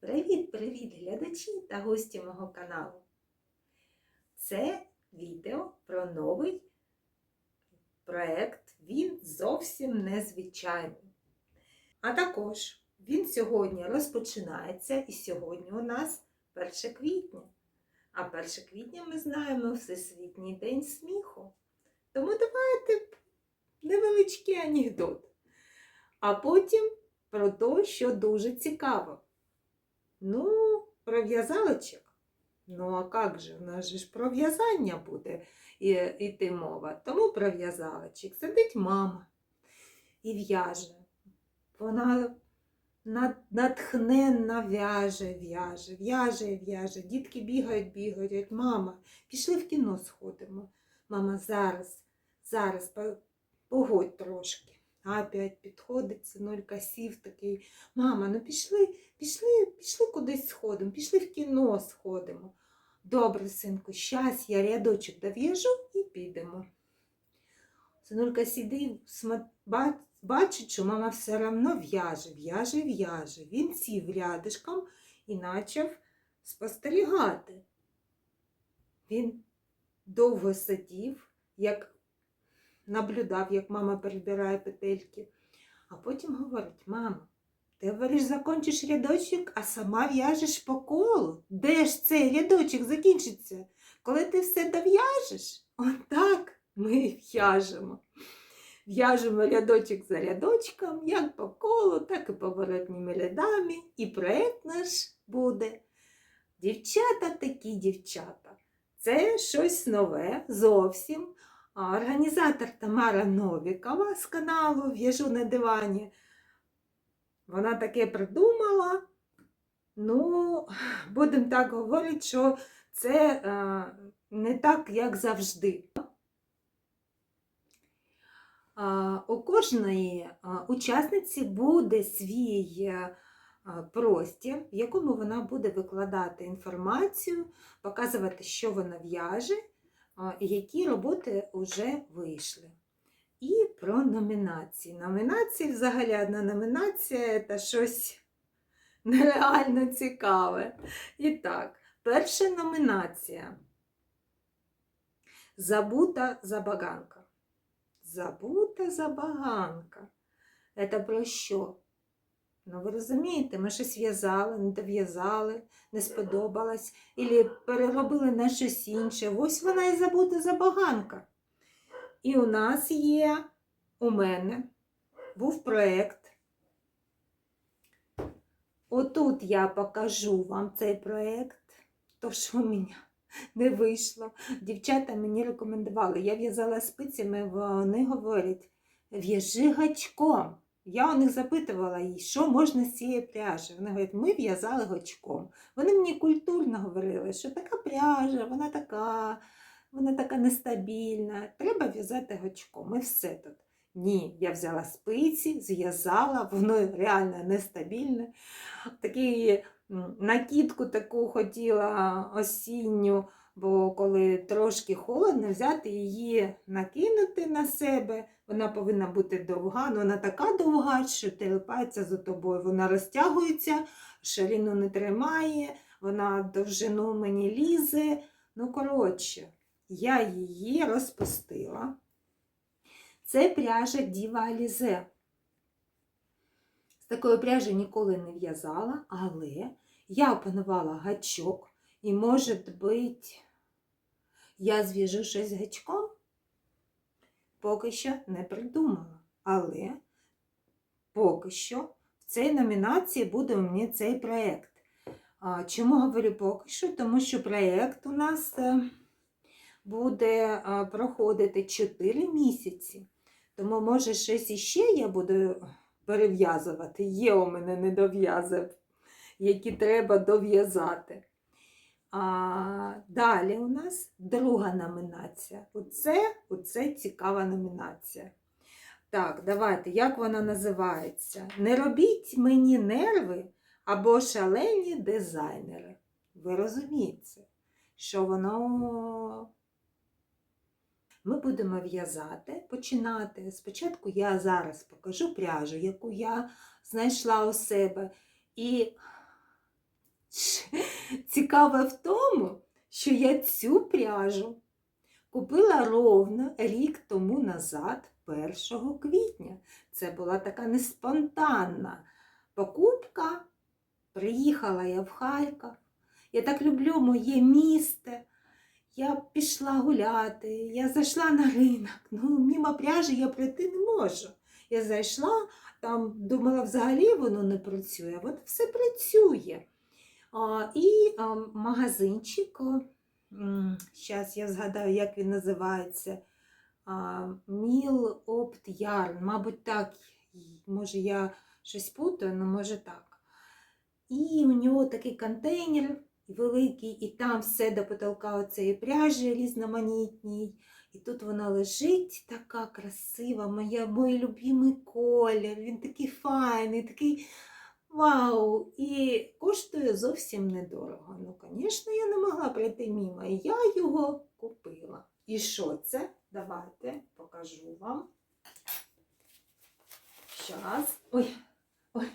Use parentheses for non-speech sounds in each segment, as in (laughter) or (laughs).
Привіт-привіт, глядачі та гості мого каналу. Це відео про новий проект. Він зовсім незвичайний. А також він сьогодні розпочинається, і сьогодні у нас 1 квітня. А 1 квітня ми знаємо Всесвітній день сміху. Тому давайте невеличкий анекдот. А потім про те, що дуже цікаво. Ну, про в'язалочок. Ну, а як же? У нас же ж про в'язання буде йти мова. Тому про в'язалочок. Сидить мама і в'яже. Вона натхненно в'яже, в'яже, в'яже, в'яже. Дітки бігають, бігають. Говорять, Мама, пішли в кіно сходимо. Мама, зараз, зараз, погодь трошки. А опять підходить синулька сів такий. Мама, ну пішли, пішли, пішли кудись сходимо, пішли в кіно сходимо. Добре, синку, щас я рядочок дов'яжу і підемо. Синулька сидить, бачить, що мама все одно в'яже, в'яже, в'яже. Він сів рядишком і почав спостерігати. Він довго сидів, як наблюдав, як мама перебирає петельки, а потім говорить: мама, ти говориш, закончиш рядочок, а сама в'яжеш по колу. Де ж цей рядочок закінчиться? Коли ти все дов'яжеш, отак ми в'яжемо. В'яжемо рядочок за рядочком, як по колу, так і поворотніми рядами. І проект наш буде. Дівчата такі дівчата. Це щось нове зовсім. Організатор Тамара Новікова з каналу В'яжу на дивані. Вона таке придумала. Ну, будемо так говорити, що це е, не так, як завжди. У кожної учасниці буде свій е, простір, в якому вона буде викладати інформацію, показувати, що вона в'яже, які роботи вже вийшли. І про номінації. Номінації, взагалі, одна номінація це щось (laughs) нереально цікаве. І так, перша номінація. Забута забаганка. Забута забаганка. Це про що? Ну, ви розумієте, ми щось в'язали, не дов'язали, не сподобалось, або переробили на щось інше. Ось вона і забута забаганка. І у нас є, у мене був проєкт. Отут я покажу вам цей проєкт, то що у мене не вийшло. Дівчата мені рекомендували. Я в'язала спицями, вони говорять, в'яжи гачком. Я у них запитувала їй, що можна з цієї пряжі. Вони говорять, ми в'язали гачком. Вони мені культурно говорили, що така пряжа, вона така, вона така нестабільна. Треба в'язати гачком. І все тут. Ні, я взяла спиці, зв'язала, воно реально нестабільне. Такий накидку таку хотіла осінню, бо коли трошки холодно, взяти її, накинути на себе. Вона повинна бути довга, але вона така довга, що телепається за тобою. Вона розтягується, ширину не тримає, вона довжину мені лізе. Ну, коротше, я її розпустила. Це пряжа Діва Алізе. З такої пряжі ніколи не в'язала, але я опанувала гачок, і, може бути, я зв'яжу щось гачком. Поки що не придумала. Але поки що в цій номінації буде у мене цей проєкт. Чому говорю поки що? Тому що проєкт у нас е, буде проходити 4 місяці. Тому, може, щось іще я буду перев'язувати. Є у мене недов'язи, які треба дов'язати. А далі у нас друга номінація. Оце, оце цікава номінація. Так, давайте, як вона називається? Не робіть мені нерви або шалені дизайнери. Ви розумієте, що воно ми будемо в'язати, починати. Спочатку я зараз покажу пряжу, яку я знайшла у себе. І Цікаве в тому, що я цю пряжу купила ровно рік тому назад, 1 квітня. Це була така неспонтанна покупка. Приїхала я в Харків. Я так люблю моє місто. Я пішла гуляти, я зайшла на ринок. Ну, мимо пряжі я пройти не можу. Я зайшла, там думала, взагалі воно не працює. От все працює. І магазинчик, зараз я згадаю, як він називається. Міл Опт Ярн. Мабуть, так. Може, я щось путаю, але може так. І у нього такий контейнер великий, і там все до потолка оцеї пряжі різноманітній. І тут вона лежить така красива, моя, мій любимий колір. Він такий файний, такий вау! І коштує зовсім недорого. Ну, звісно, я не могла пройти мимо. І я його купила. І що це? Давайте покажу вам. Щас. Ой, ой.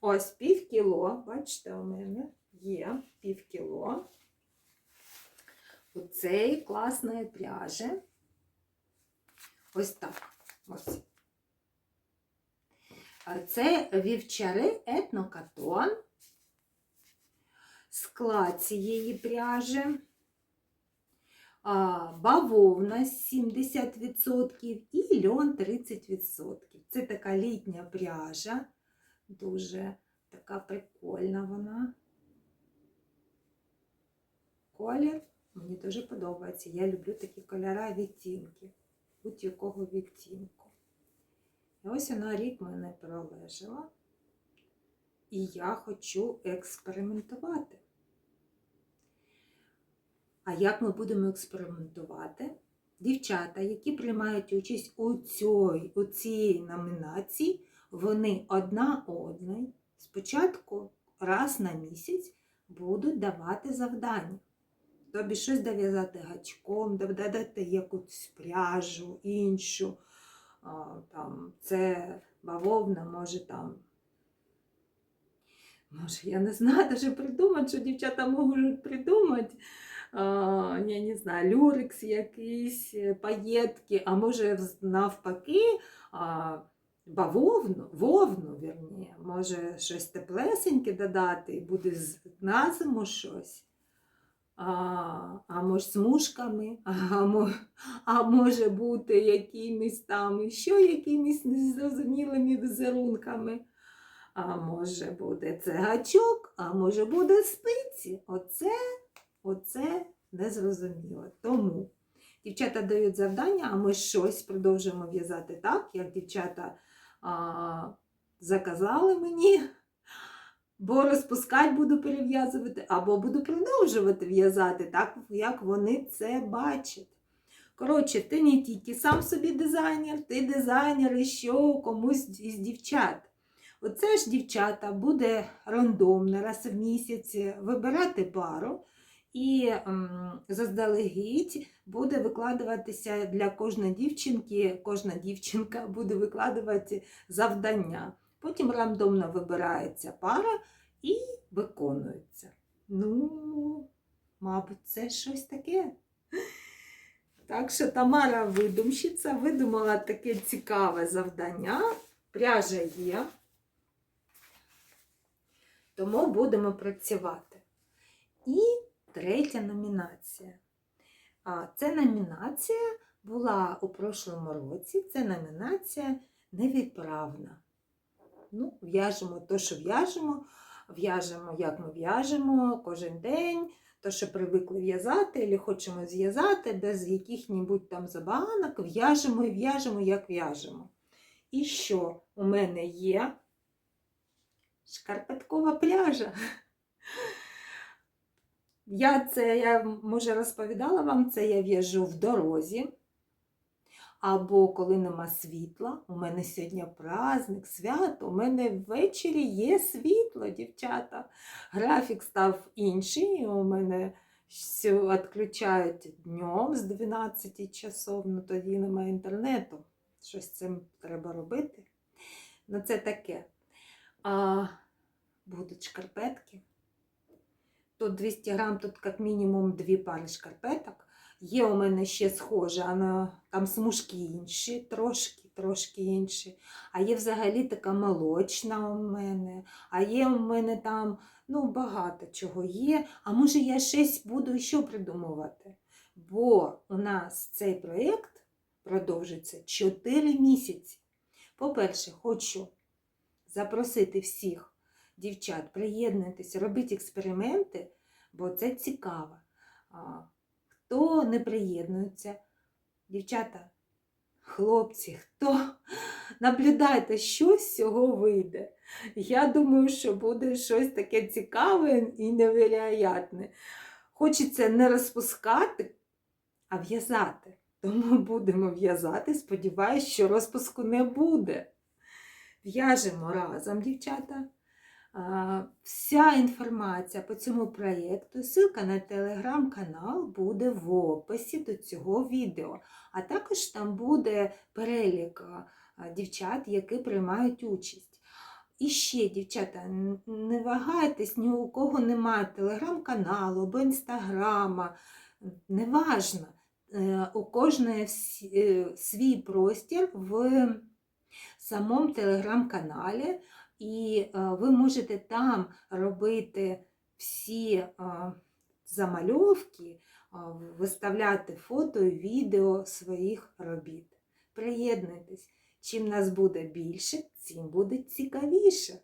Ось пів кіло, бачите, у мене є пів кіло оцеї класної пряжі. Ось так. Ось. Це вівчари етнокатон. Склад цієї пряжі. Бавовна 70% і льон 30%. Це така літня пряжа. Дуже така прикольна вона. Колір мені дуже подобається. Я люблю такі кольори відтінки, будь-якого відтінку. І ось вона рік мене пролежала. І я хочу експериментувати. А як ми будемо експериментувати? Дівчата, які приймають участь у цій, у цій номінації, вони одна одній спочатку раз на місяць будуть давати завдання. Тобі щось дов'язати гачком, додати якусь пряжу, іншу. Там, Це бавовна, може там. Може, я не знаю, (laughs) даже придумати, що дівчата можуть придумати. Я не знаю, люрекс якийсь, паєтки, а може навпаки. Бавовну, вовну, вірні, може щось теплесеньке додати, і буде на зиму щось. А може смужками, а, мо- а може бути якимись там ще якимись незрозумілими візерунками. А може буде це гачок, а може буде спиці. Оце, оце незрозуміло. Тому дівчата дають завдання, а ми щось продовжуємо в'язати так, як дівчата а, заказали мені, бо розпускати буду перев'язувати, або буду продовжувати в'язати, так, як вони це бачать. Коротше, ти не тільки сам собі дизайнер, ти дизайнер і що комусь із дівчат. Оце ж дівчата буде рандомно раз в місяць вибирати пару. І заздалегідь буде викладуватися для кожної дівчинки, кожна дівчинка буде викладувати завдання. Потім рандомно вибирається пара і виконується. Ну, мабуть, це щось таке. Так що Тамара видумщиця видумала таке цікаве завдання. Пряжа є. Тому будемо працювати. І третя номінація. А, Ця номінація була у прошлому році. Це номінація невідправна. Ну, в'яжемо то, що в'яжемо, в'яжемо, як ми в'яжемо кожен день, то, що привикли в'язати, або хочемо зв'язати, без яких-небудь там забаганок, в'яжемо і в'яжемо, як в'яжемо. І що у мене є? Шкарпеткова пряжа. Я це, я може розповідала вам, це я в'яжу в дорозі. Або коли нема світла, у мене сьогодні праздник, свято, у мене ввечері є світло, дівчата. Графік став інший. У мене все відключають днем з 12 часов, ну тоді немає інтернету. Щось з цим треба робити. Ну, це таке. А, будуть шкарпетки. тут 200 грам, тут як мінімум дві пари шкарпеток. Є у мене ще схоже, але там смужки інші, трошки, трошки інші. А є взагалі така молочна у мене, а є у мене там ну, багато чого є. А може я щось буду ще придумувати. Бо у нас цей проєкт продовжиться 4 місяці. По-перше, хочу запросити всіх дівчат, приєднуйтесь, робіть експерименти, бо це цікаво. Хто не приєднується, дівчата, хлопці, хто наблюдайте, що з цього вийде. Я думаю, що буде щось таке цікаве і невероятне. Хочеться не розпускати, а в'язати. Тому будемо в'язати. Сподіваюсь, що розпуску не буде. В'яжемо разом, дівчата. Вся інформація по цьому проєкту, ссылка на телеграм-канал буде в описі до цього відео. А також там буде перелік дівчат, які приймають участь. І ще, дівчата, не вагайтесь, ні у кого немає телеграм-каналу або інстаграма. Неважно, Е, у кожної е, свій простір в самому телеграм-каналі, і е, ви можете там робити всі е, замальовки, виставляти фото і відео своїх робіт. Приєднуйтесь. Чим нас буде більше, тим буде цікавіше.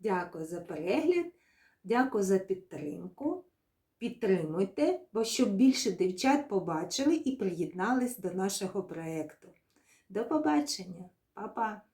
Дякую за перегляд, дякую за підтримку. Підтримуйте, бо щоб більше дівчат побачили і приєднались до нашого проєкту. До побачення, Па-па!